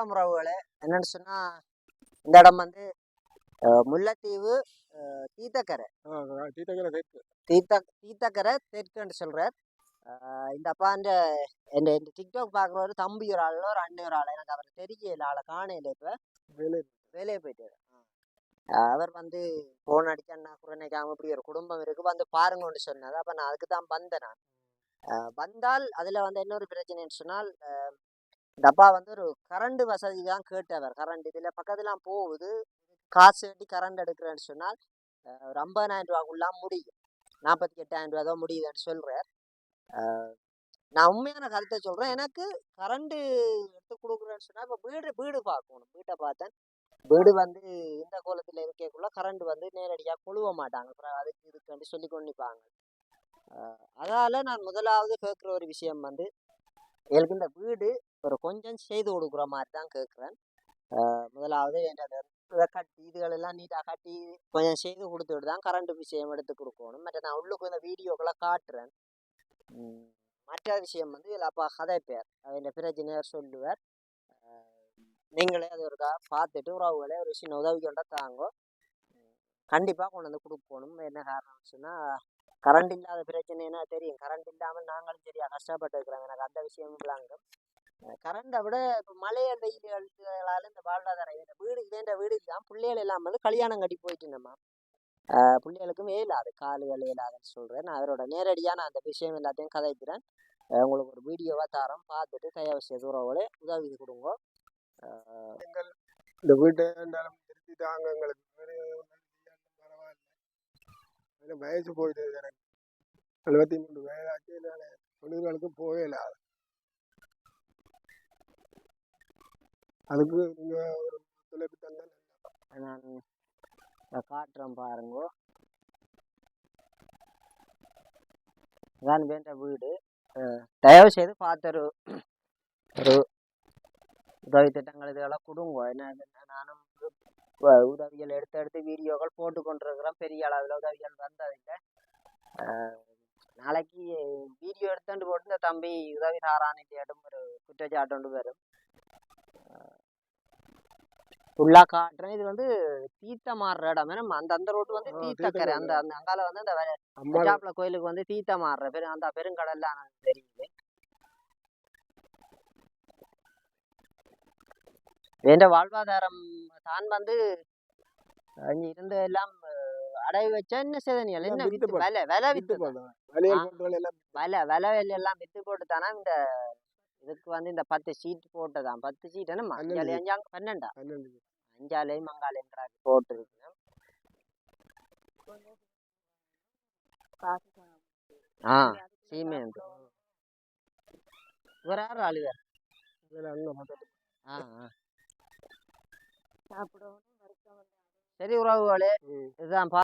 வணக்கம் உறவுகளே என்னன்னு சொன்னா இந்த இடம் வந்து முல்லைத்தீவு தீத்தக்கரை. தீத்தக்கரை தெற்கு தீத்த தீத்தக்கரை தெற்குன்னு சொல்றார். அஹ், இந்த அப்பா இந்த இந்த இந்த டிக்டாக் பார்க்குற ஒரு தம்பி ஒரு ஆள் ஒரு அண்ணன் ஒரு ஆள். எனக்கு அவர் தெரியல ஆளை காணையில இப்போ. வேலை வேலையை போயிட்டாரு. அஹ், அவர் வந்து ஃபோன் அடிச்சா குறைநிக்காம இப்படி ஒரு குடும்பம் இருக்கு. வந்து பாருங்கன்னு சொன்னாரு. அப்போ நான் அதுக்கு தான் வந்தேன் நான். வந்தால் அதில் வந்து இன்னொரு பிரச்சனைன்னு சொன்னால் இந்த அப்பா வந்து ஒரு கரண்ட் வசதி தான் கேட்டவர் கரண்ட் இதில் பக்கத்துலாம் போகுது. காசு கட்டி கரண்ட் எடுக்கிறேன்னு சொன்னால் ஒரு ஐம்பதாயிரம் ரூபாக்குள்ளாம் முடியும். நாற்பத்தி எட்டாயிரம் ரூபா தான் முடியுதுன்னு சொல்கிறார் நான் உண்மையான கருத்தை சொல்கிறேன் எனக்கு கரண்ட்டு எடுத்து கொடுக்குறேன்னு சொன்னால் இப்போ வீடு வீடு பார்க்கணும். வீட்டை பார்த்தேன். வீடு வந்து இந்த கோலத்தில் இருக்கக்குள்ள கரண்ட் வந்து நேரடியாக கொழுவ மாட்டாங்க. அப்புறம் அதுக்கு இதுக்கு சொல்லி கொண்டிப்பாங்க. அதால் நான் முதலாவது கேட்குற ஒரு விஷயம் வந்து எனக்கு இந்த வீடு ஒரு கொஞ்சம் செய்து கொடுக்குற மாதிரி தான் கேட்குறேன். முதலாவது என்னது இதை கட்டி இதுகளெல்லாம் நீட்டாக கட்டி கொஞ்சம் செய்து கொடுத்துட்டு தான் கரண்ட் விஷயம் எடுத்து கொடுக்கணும். மற்ற நான் உள்ளுக்கு இந்த வீடியோக்களை காட்டுறேன். மற்ற விஷயம் வந்து இதில் அப்பா கதை பேர் அவன் பிரச்சனையார் சொல்லுவார். நீங்களே அது ஒரு பார்த்துட்டு உறவுகளே ஒரு சின்ன உதவி கொண்டா தாங்கோ. கண்டிப்பாக கொண்டு வந்து கொடுக்கணும். என்ன காரணம் சொன்னால் கரண்ட் இல்லாத பிரச்சனைனா தெரியும்? கரண்ட் இல்லாமல் நாங்களும் சரியாக கஷ்டப்பட்டு இருக்கிறோம். எனக்கு அந்த விஷயம் இல்லாங்க கரண்டை விட இப்போ வெயில் அழுத்துகளால் இந்த வாழ்வாதாரம் இந்த வீடு வேண்ட வீடு தான் பிள்ளைகள் இல்லாமல் வந்து கல்யாணம் கட்டி போயிட்டு நம்ம பிள்ளைகளுக்கும் இயலாது காலுகள் இயலாதுன்னு சொல்கிறேன் நான் அவரோட நேரடியாக நான் அந்த விஷயம் எல்லாத்தையும் கதைக்கிறேன். உங்களுக்கு ஒரு வீடியோவாக தரோம். பார்த்துட்டு கையாவசிய செய்து உதவி கொடுங்க. எங்கள் இந்த வீட்டை இருந்தாலும் திருப்பி எங்களுக்கு பரவாயில்ல. வயசு போயிட்டு எனக்கு. எழுபத்தி மூணு வயதாச்சு நான் தொழில்களுக்கு இல்லாது அதுக்கு நீங்கள் ஒரு ஒத்துழைப்பு தந்தா நான் காட்டுறேன் பாருங்க. இதான் வேண்ட வீடு. தயவு செய்து பார்த்தரு ஒரு உதவி திட்டங்கள் இதெல்லாம் கொடுங்க. என்ன நானும் உதவிகள் எடுத்து எடுத்து வீடியோக்கள் போட்டு கொண்டிருக்கிறேன் பெரிய அளவில் உதவிகள் வந்ததில்லை. நாளைக்கு வீடியோ எடுத்துட்டு போட்டு இந்த தம்பி உதவி தாரான்னு இல்லையாட்டும் ஒரு குற்றச்சாட்டு வரும். ஃபுல்லாக காட்டுறேன் இது வந்து தீத்த மாறுற இடம். ஏன்னா அந்த அந்த ரோட்டு வந்து ஆ, தீத்தக்கரை அந்த தீர்த்தக்கரை. அந்த அங்கால வந்து அந்த பஞ்சாப்ல கோயிலுக்கு வந்து தீத்த மாறுற பெரு அந்த பெருங்கடல்லாம் எனக்கு தெரியுது. வேண்ட வாழ்வாதாரம் தான் வந்து அங்க இருந்து எல்லாம் அடகு வச்சா என்ன செய்தனியல் என்ன வித்து. விலை விலை வித்து விலை விலை எல்லாம் வித்து போட்டு தானே இந்த இதுக்கு வந்து இந்த பத்து சீட் போட்டதான் பத்து சீட் என்ன பன்னெண்டு அஞ்சாலே அஞ்சாலையும் மங்காலையும் போட்டுருக்கு ஆ சீமேந்து இவர் யார்? பக்கத்துல ஆ ஆ. சரி உறவுகளே. இதுதான். பா